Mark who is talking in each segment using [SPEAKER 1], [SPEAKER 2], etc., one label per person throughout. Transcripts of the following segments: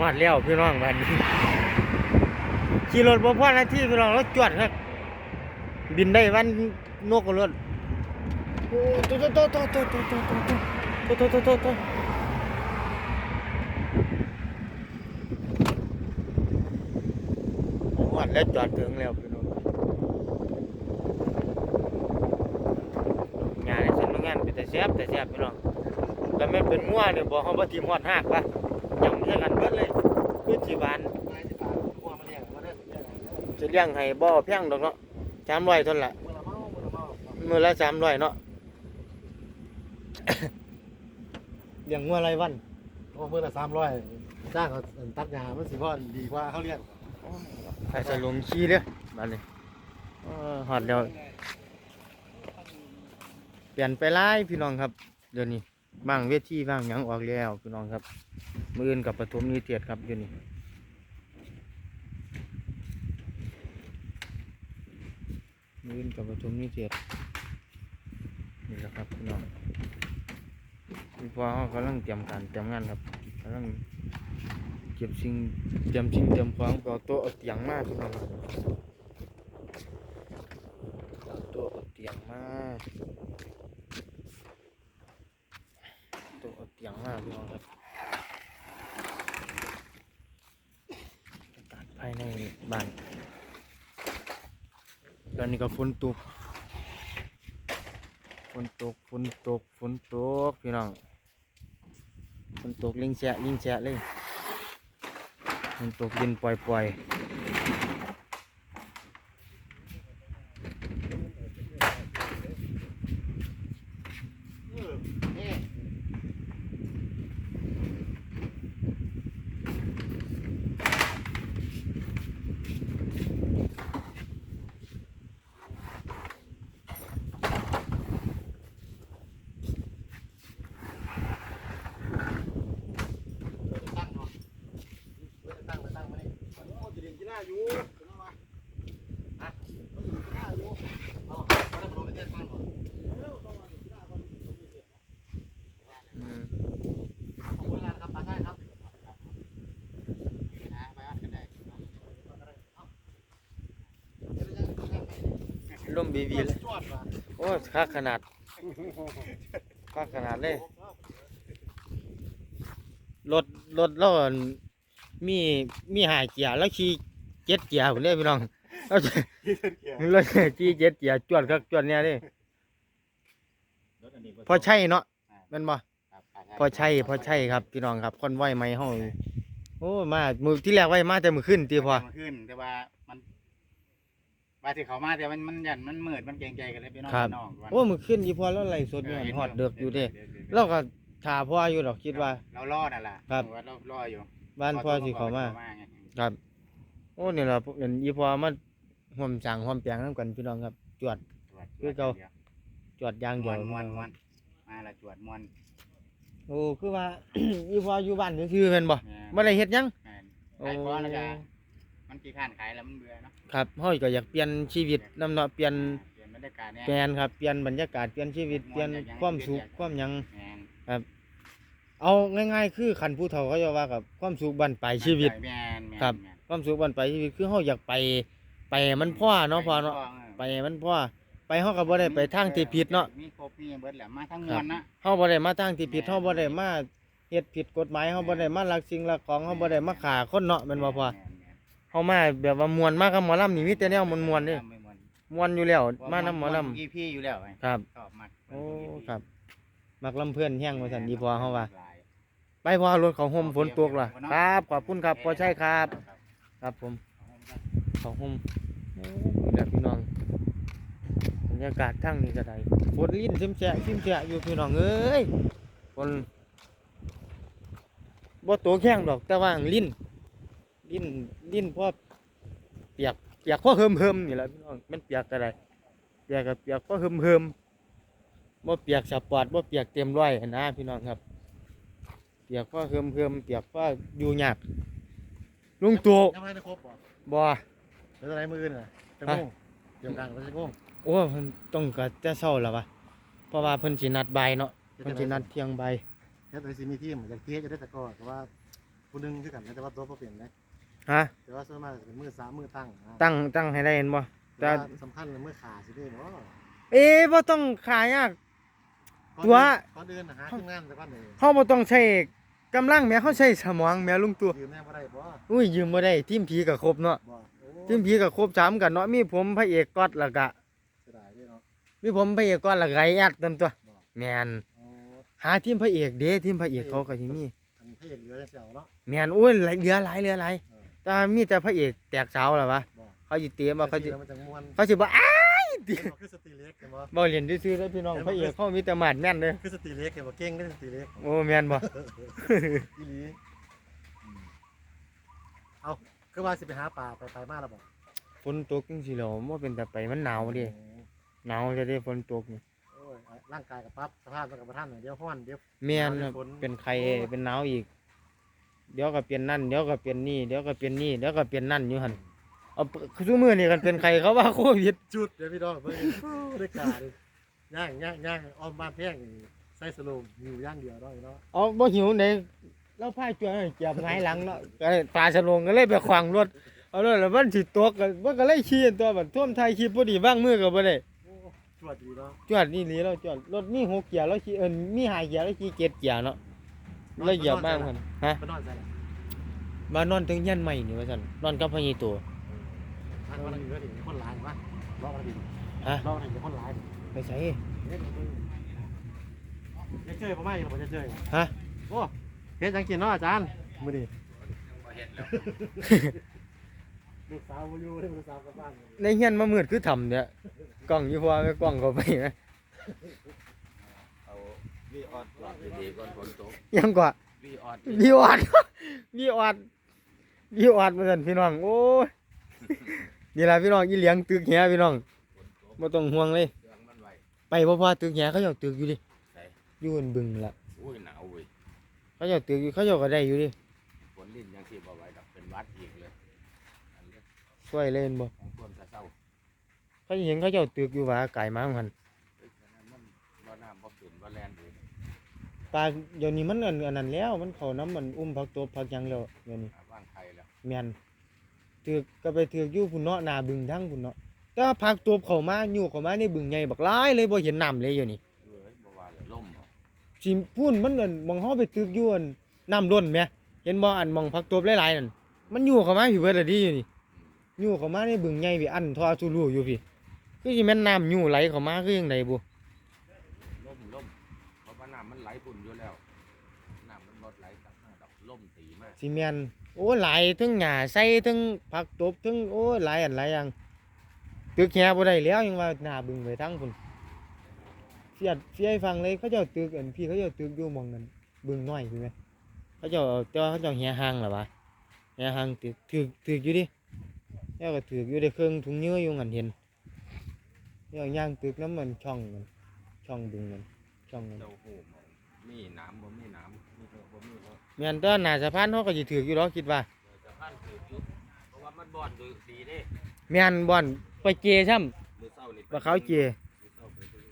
[SPEAKER 1] ฮอดแล้วพี่น้องบัดนี้ขี่รถบ่พอนาทีพี่น้องรถจวดครับ บินได้วันนกกับรถโอ้โตโตโตโตโตโตโตโตโตโตโตโตโตฮอดแล้วจอดถึงแล้วพี่น้องงานสนุกงานเป็นแต่แซ่บแต่แซ่บพี่น้องแล้วแม่เป็นงัวเนี่ยบอกเขาว่าทีมฮอดหักปะ ยำใส่กันเบิดเลยคือสิบาน
[SPEAKER 2] ไปสิบาทกลัวมันเลี้ยงมันได้เลี้ยง
[SPEAKER 1] จะเลี้ยงให้บ่แพงดอกเนาะสามร้อยเท่านั้นละ
[SPEAKER 2] มือละเมามือละเมา
[SPEAKER 1] มือละสามร้อยเนาะเลี้ยงงัวไรายวัน
[SPEAKER 2] โอ้มือละสามร้อยจ้างเขาตัดหญ้ามันสิพ่อดีกว่าเขาเลี้ยง
[SPEAKER 1] ใครจะลงขี้เด้อบ้านนี้เออฮอดแล้วเปลี่ยนไปหลายพี่น้องครับ เดี๋ยวนี้บ้างเวทีบ้างหยังออกแล้วพี่น้องครับ มืออื่นกับปฐมนิเทศครับเดี๋ยวนี้มือนกับประชุมนิเทศนี่แหละครับพี่น้องพี่พ่อเขากำลังเตรียมการเตรียมงานครับกำลังเก็บสิ่งเตรียมสิ่งเตรียมของเอาโต๊ะเอาเตียงมาพี่น้องเอาโต๊ะเอาเตียงมาพี่น้องครับอากาศภายในบ้าน ตอ นี้ก็ฝนตกฝนตกฝนตกฝนตกพี่น้องฝนตกลิงแฉะลิงแฉะเลยฝนตกดินปล่อยปล่อยอืมร่ม บีบีเลย โอ้ยค่าขนาดค่าขนาดเลย รถ รถเราอั่นมี มีหายเกียร์แล้วขี่เจ็ดเกียร์ผมเลยพี่น้องเราจะรถขี่เจ็ดเกียร์จวดครับจวดเนี่ยนี่พอใช่เนาะแมันบ่พอใช่พอใช่ครับพี่น้องครับคนไหวไหมเฮาโอ้มามือที่แรกไหวมาแต่มือขึ้นตีพอ
[SPEAKER 3] มันขึ้นแต่ว่ามัน ว่าที่เขามาแต่มันมันยันมันมืดมันเกรงใจกันเลยพี่น้อง
[SPEAKER 1] ครับ
[SPEAKER 3] พี่น้องว่า
[SPEAKER 1] โอ้มือขึ้นอีพอแล้วไหลฟ์สดเนี่ยฮอดเดือกอยู่เด้เราก็ถ่าพ่ออยู่ดอกคิดว่า
[SPEAKER 3] เรารอดน่ะล่ะ
[SPEAKER 1] ครับ
[SPEAKER 3] ว่าเรารออยู่
[SPEAKER 1] บ้านพ่อสิเขามา
[SPEAKER 3] ไง
[SPEAKER 1] ครับ โอ้นี่ล่ะพวกเห็นอีพอมาห่วมสั่งห่วมแปลงนํกันพี่น้องครับ จวด
[SPEAKER 3] จวด
[SPEAKER 1] คือเก่า จวดอยาง
[SPEAKER 3] ม
[SPEAKER 1] เดียว
[SPEAKER 3] วนมวนมวนมาละจวดมวน
[SPEAKER 1] โอ้คือว่าอีพออยู่บ้านซื่อๆแม่นบ่
[SPEAKER 3] แม่
[SPEAKER 1] บ่ได้เฮ็ดหยัง
[SPEAKER 3] แม่น
[SPEAKER 1] โอ้
[SPEAKER 3] ขายพอแล้วก็ มันกี่ข้านขายแล้วมันเบื่อเนาะ
[SPEAKER 1] ครับเฮาก็อยากเปลี่ยนชีวิตนำเนาะเปลี่ยน
[SPEAKER 3] เปลี่ยนบรรยากาศเนี่ย
[SPEAKER 1] แปลนครับเปลี่ยนบรรยากาศเปลี่ยนชีวิตเปลี่ยนความสุขความหยัง
[SPEAKER 3] แม่น
[SPEAKER 1] เอาง่ายๆ คือคันผู้เฒ่าเขาจะว่ากับความสุขบั้นปลายชีวิต
[SPEAKER 3] แม่นแม่น
[SPEAKER 1] ครับ
[SPEAKER 3] แม่น
[SPEAKER 1] ความสุขบั้นปลายชีวิตคือเฮาอยากไปไปให้มันพ่อเนาะพ่อเนาะ
[SPEAKER 3] ออ
[SPEAKER 1] ไปให้มันพ่อไปเฮาก็บ่ได้ไปทางที่ผิดเนาะ
[SPEAKER 3] มีครบมีเบิดแหละมาทั้งม
[SPEAKER 1] ครั
[SPEAKER 3] ว
[SPEAKER 1] บ
[SPEAKER 3] ลนะ
[SPEAKER 1] เฮาบ่ได้มาทางที่ผิดเฮาบ่ได้มาเฮ็ดผิดกฎหมายเฮาบ่ได้มาลักสิ่งลักของเฮาบ่ได้มาฆ่าคนเนาะแม่นบ่พ่อ
[SPEAKER 3] แม่น
[SPEAKER 1] เฮามาแบบว่ามวนมากับหมอลำนี่มีแต่แนวมวนๆเด้
[SPEAKER 3] ไม่ม่วน
[SPEAKER 1] มวนอยู่แล้ว
[SPEAKER 3] เพระ
[SPEAKER 1] มานํหมอลำ
[SPEAKER 3] อีพี่อยู่แล้วไง
[SPEAKER 1] ครับ
[SPEAKER 3] ชอบมาก
[SPEAKER 1] โอ้ครับ มักลำเพื่อนแห้งว่าซั่นดีพอเฮาว่า
[SPEAKER 3] หลย
[SPEAKER 1] ไปพอรถเขาห่มฝนตกล่ะครับ ขอบคุณครับพอใช่ครับ ครับผมเขาห่มโอ้นี่แหละพี่น้องบรรยากาศทั้งนี้ก็ได้ฝนลิ้นซิมแฉะซิมแฉะอยู่พี่น้องเอ้ยฝนบ่ตัวแข้งดอกแต่ว่าลิ้นลิ้น ลิ้นเพราะเปียกเปียกเพราะเฮิมเฮิมนี่แหละพี่น้องมันเปียกอะไรเปียกกับเปียกเพราะเฮิมเฮิมบ่เปียกสปอร์ตบ่เปียกเต็มร้อยหั้นนะพี่น้องครับ เปียกเพราะเฮิมเฮิมเปียกเพราะอยู่ยากลุงตู่
[SPEAKER 2] ยังไม่ได้ครบบ่
[SPEAKER 1] บ่
[SPEAKER 2] เดี๋ยวอะไรมืออื่นน่ะจะ
[SPEAKER 1] ฮะ
[SPEAKER 2] งงเดี๋ยวกลางก็จะงง
[SPEAKER 1] โอ้เพิ่นต้องก็จะเศร้าแล้ววะเพราะว่าเพิ่นสินัดบ่ายเนาะเพิ่นสินัดเที่ยงบ่าย
[SPEAKER 2] เฮ็ดอะไรสิมีทีมอยากเทียจะได้ตะกร้อแต่ว่าผู้หนึงคือกันนะแต่ว่าตัวบ่เปลี่ยนนะ
[SPEAKER 1] ฮะ
[SPEAKER 2] แต่ว่าส่วนมากจะเป็นมือซ้ายมือตั้งนะ
[SPEAKER 1] ตั้งตั้งให้ได้เห็นบ่
[SPEAKER 2] แต่
[SPEAKER 1] แต่
[SPEAKER 2] ว่าสำคัญเลยมือขาสิเด้บ่
[SPEAKER 1] เอ๊ะบ่ต้องขายาก ตัว
[SPEAKER 2] ก่อนอื่นนะหาทีมงานแต่ก่อนเลย
[SPEAKER 1] เฮาบ่ต้องใช้กำลังแหม้เฮาใช้สมองแหม้ลุงตู่
[SPEAKER 2] ยืมแน่บ่ได้บ่
[SPEAKER 1] อุ้ยยืมบ่ได้ทีมผีก็ครบเนาะ
[SPEAKER 2] บ่โอ้
[SPEAKER 1] ทีมผีก็ครบสามกันเนาะมีผมพระเอกก๊อตแล้วก็
[SPEAKER 2] เสียดายเด้เนาะ
[SPEAKER 1] มีผมพระเอกก๊อตแล้วก็ไอ้แอดเต็มตัว
[SPEAKER 2] บ่
[SPEAKER 1] แม่น
[SPEAKER 2] โอ้
[SPEAKER 1] หาทีมพระเอกเด้ทีมพระเอกเขาก็สิมี
[SPEAKER 2] อันเพศเหลือจังซี่เอาเนาะ
[SPEAKER 1] แม่นโอ้ยหลายเหลือหลายเหลือหลาย
[SPEAKER 2] เออ
[SPEAKER 1] แต่มีแต่พระเอกแตกสาวแล้ววะ
[SPEAKER 2] บ่
[SPEAKER 1] เขาสิเตรียมว่าเขาสิ
[SPEAKER 2] แต่สีแล้วมันจังม่วน
[SPEAKER 1] เขาสิบ่อ้ายเตรีย
[SPEAKER 2] เห็
[SPEAKER 1] ม
[SPEAKER 2] นบ่คือสตรีเล็กเห็นบ่
[SPEAKER 1] บ่เรียนซื่อๆเด้อพี่น้องพระเอกเขามีแต่มาดแม่นเด้อ
[SPEAKER 2] คือสตรีเล็กเห็นบ่เก่งก็สตรีเล็ก
[SPEAKER 1] โอ้แม่นบ่
[SPEAKER 2] อีหลีอืมเอาคือว่าสิไปหาปลาไปไปมาแล้วบ่
[SPEAKER 1] ฝนตกจังซี่แหล้วบ่เป็นแต่ไปมันหนาวเดิ
[SPEAKER 2] โอ้
[SPEAKER 1] หนาวจะได้ฝนตกนี่
[SPEAKER 2] โอ้ยร่างกายกับปรับสภาพมันกับบ่ทันเดี๋ยวร้อนเดี๋ยว
[SPEAKER 1] แม่น
[SPEAKER 2] ห
[SPEAKER 1] ค
[SPEAKER 2] นา
[SPEAKER 1] รั
[SPEAKER 2] ว
[SPEAKER 1] บ
[SPEAKER 2] ฝน
[SPEAKER 1] เป็นไข้เป็นหนาวอีก เดี๋ยวก็เปลี่ยนนั่นเดี๋ยวก็เปลี่ยนนี่เดี๋ยวก็เปลี่ยนนี่เดี๋ยวก็เปลี่ยนนั่นอยู่หันเอาซุมือนี่กันเป็นไข้เขาว่าโควิด
[SPEAKER 2] จุดเดี๋ยวพี่น้องเบิ่งได้การย่างย่างย่างออมบ้านแพงใส่สโลมอยู่ย่างเดียวเนาะเนาะ
[SPEAKER 1] เอาบ่หิวไหนเราพายจวนเจ็บหงหลังเนาะก็เลยปลาสลงก็เลยไปขวางรถเอาเลยแล้วมันสิตกก็มันก็เลยขี่ตัวบัดท่วมไทยขี่พอดีว่างมือก็บ่ได้
[SPEAKER 2] จวดดีเนาะ
[SPEAKER 1] จอดนี่ลีเราจอดรถมีหกเกียร์เราขี่เอินมีห้าเกียร์เราขี่เจ็ดเกียร์เนาะ เราเหยียบบ้างหั่นฮะ
[SPEAKER 2] ไปนอนใส่ละ
[SPEAKER 1] มานอนถึงยันใหม่นี่ว่าซั่นนอนกับพญตัว
[SPEAKER 2] มันมันเหลือดิมีคนหลายมั้ยรอบมันดิ
[SPEAKER 1] ฮะ
[SPEAKER 2] รอบมันมีคนหลายดิ
[SPEAKER 1] ไปใส่
[SPEAKER 2] เฮ็ดจะเจอประมาณนี้บ่จะเจอ
[SPEAKER 1] ฮะ
[SPEAKER 2] โอ้เฮ็ดจังกินเนาะอาจารย์มื้อนี้
[SPEAKER 3] บ่เฮ็ดแล้ว
[SPEAKER 2] ลูกสาวบ่อยู่เด้อลูกสาวกลับบ้าน
[SPEAKER 1] ในเฮียนมามืดคือทำเนี่ยกล้องอยู่พอไม่กล้องเข้าไปนะ
[SPEAKER 3] เอา วีออดหลอดดีๆก่อนฝนตก
[SPEAKER 1] ยังกว่า
[SPEAKER 3] วีออด
[SPEAKER 1] วีออดวีออดวีออดมาสั่นพี่น้องโอ้ยนี่ล่ะพี่น้องอีเหลียงตึกแหพี่น้อง
[SPEAKER 3] ฝนตก
[SPEAKER 1] บ่ต้องห่วงเลย
[SPEAKER 3] เครื่องมันไหว
[SPEAKER 1] ไปบ่พอตึกแหเขาเจ้าตึกอยู่ดิ
[SPEAKER 3] ใส่
[SPEAKER 1] อยู่บนบึงล่ะ
[SPEAKER 3] อุ้ยหนาวเว้ย
[SPEAKER 1] เขาเจ้าตึกอยู่เขาเจ้าก็ได้อยู่ดิ
[SPEAKER 3] ฝนลิ้นยังสิบ่ไหวดอกเป็นหวัดอีกเลยอันนี้
[SPEAKER 1] ช่วยเล่นบ่
[SPEAKER 3] ของคนกระเซ้า
[SPEAKER 1] เขาเห็นเขาเจ้าตึกอยู่ว่าไก่มาหัน
[SPEAKER 3] เอ้ยอันนั้นมันบ่น้ำบ่ขึ้นบ่แล่นเลย
[SPEAKER 1] ปลาเดี๋ยวนี้มันอันอันนั้นแล้ว มันเข้าน้ำมันอุ้มผักตบผักหยังแล้วเดี๋ยวนี้
[SPEAKER 3] ว่างไข่แล้ว
[SPEAKER 1] แม่นตึกก็ไปตึกอยู่พุ่นเนาะหน้าบึงทั้งพุ่นเนาะแต่ว่าผักตบเข้ามาอยู่เข้ามาในบึงใหญ่บักหลายเลยบ่เห็นน้ำเลยอยู่นี่
[SPEAKER 3] เอ้ยบ่ว่าเลยล่มบ่
[SPEAKER 1] สิพูนมันนั่นมองเฮาไปตึกอยู่อันน้ำล้นแหมเห็นบ่อันมองผักตบหลายๆนั่นมันอยู่เข้ามาพี่เบิดอะดีอยู่นี่อยู่เข้ามาในบึงใหญ่พี่อันทอทุรูอยู่พี่คือสิแม่นน้ำอยู่ไหลเข้ามาคือจังไดบุ
[SPEAKER 3] ล่มล่มเพราะว่าน้ำมันไห ลปุ่นอยู่แล้วน้ำมันบ่ไหลกลับมาดอกล่มตีมาก
[SPEAKER 1] สิแม่นโอ้หลายทั้งหญ้าใส่ทั้งผักตบทั้งโอ้หลายอันหลายอย่างตึกแฮบ่ได้แล้วยังว่าหน้าบึงไปทั้งพุ่นเสียดเสียให้ฟังเลยเขาเจ้าตึกอันพี่เขาเจ้าตึกอยู่หมองนั้นบึงน้อยพี่แม่เขาเจ้าแต่ว่าเขาเจ้าแฮห่างล่ะวะแฮห่างตึกตึกตึกอยู่ดิแล้วก็ถือกอยู่ในเครื่องถุงเนื้ออยู่งันเห็นแล้วย่างตึกน้ำมันช่องมันช่องดึงมันช่องมัน
[SPEAKER 3] เจ้าหูหม องมีน้ำบ่มีน้ำมีเถอะบ่มีเถอะ
[SPEAKER 1] แม่นแตอนหน้าสะพานเขาก็สิถือกอยู่หรอกคิดว่า
[SPEAKER 3] เดี๋ยวจะพันถืออยู่เพราะว่ามันบ่อนดูดีเด้
[SPEAKER 1] แม่นบ่อนไปเจช่
[SPEAKER 3] มื้อเช้านี่ำ
[SPEAKER 1] ว่าเขาเจ
[SPEAKER 3] มื้อเช้าไปเบิ่ง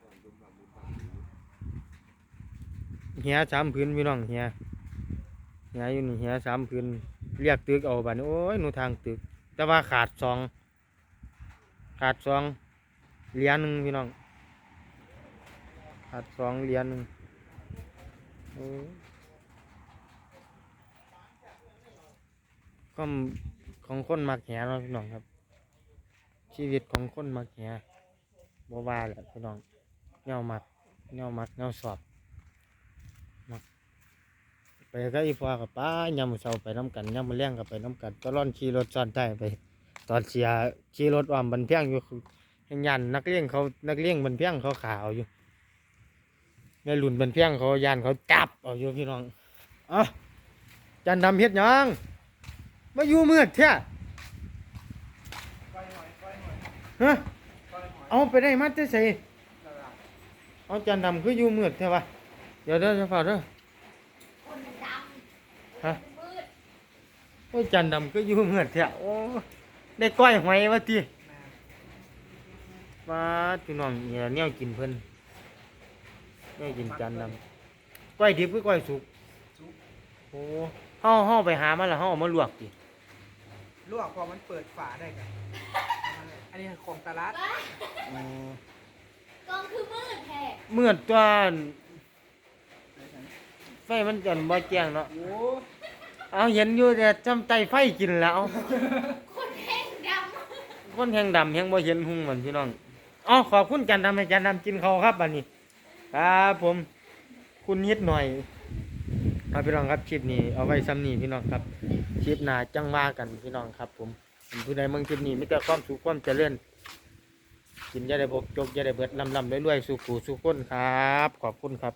[SPEAKER 3] บ่อนดุมบังดุมบังอยู่
[SPEAKER 1] เหียสามพื้นพี่น้องเหียเหียอยู่นี่เหียสามพื้นเรียกตึกเอาบัดนี้โอ้ยหนูทางตึก แต่ว่าขาดสองขาดสองเหรียญหนึ่งพี่น้อง ขาดสองเหรียญหนึ่งโอ้ยก็ของคนมักแหเนาพี่น้องครับ ชีวิตของคนมักแหบ่ว่าแหละพี่น้องแนวมักแนวมักแนวสอบไปก็อีพอกับป้ายามมื้อเช้าไปน้ำกันยามมื้อแรงก็ไปน้ำกันตลอดขี่รถซ้อนท้ไป ตอนเสียขี่รถอ้อมบันเพียงอยู่แห่งยันนักเลี้ยงเขานักเลี้ยงบันเพียงเขาขาวอยู่ ในหลุนบันเพียงเขายานเขาจับเอาอยู่พี่น้องอะจันดำเฮ็ดยังมาอยู่มืดแท้ฮะเอาไปได้มาแต่ใส่เอาจันดำคืออยู่มืดแท้วะเดี๋ยวเด้อจะฝากเด้อฮะโอ้จันดำก็อยู่เหมือนเถอะโอ้ได้ก้อยหอยวะทีมาพี่น้องเนี่ยเนี่ยกินเพิ่น เนี่ยกินจันดำก้อยดิบคือก้อยสุก โอ้เฮาเฮาไปหามาแล้วเฮาเอามาลวกติ
[SPEAKER 4] ลวกพอมันเปิดฝาได้กัน อันนี้ของตลาด
[SPEAKER 1] อ๋อก
[SPEAKER 5] องคือมืดแท้
[SPEAKER 1] เมื่อตอนไฟมันจันบ่แจ้งเนาะ
[SPEAKER 4] โอ้
[SPEAKER 1] เอาเห็นอยู่แต่จำใจไฟกินแล้ว
[SPEAKER 5] คนแห้งด
[SPEAKER 1] คนแหงดำแหงบ่เห็นหุ่งมันพี่น้องอ๋อขอบคุณจันทำให้จันทำกินเขาวครับบัดนี้ ครับผมคุณนิดหน่อยเอาพี่น้องครับคลิปนี้เอาไว้ซ้ำนี่พี่น้องครับคลิปหน้าจังว่ากันพี่น้องครับ ผมผู้ใดเมืองคลิปนี้มีแต่ความสุขความเจริญกินยาได้บกจกยาได้เบิดลำลำรวยๆสุขูสุขคนครับ ขอบคุณครับ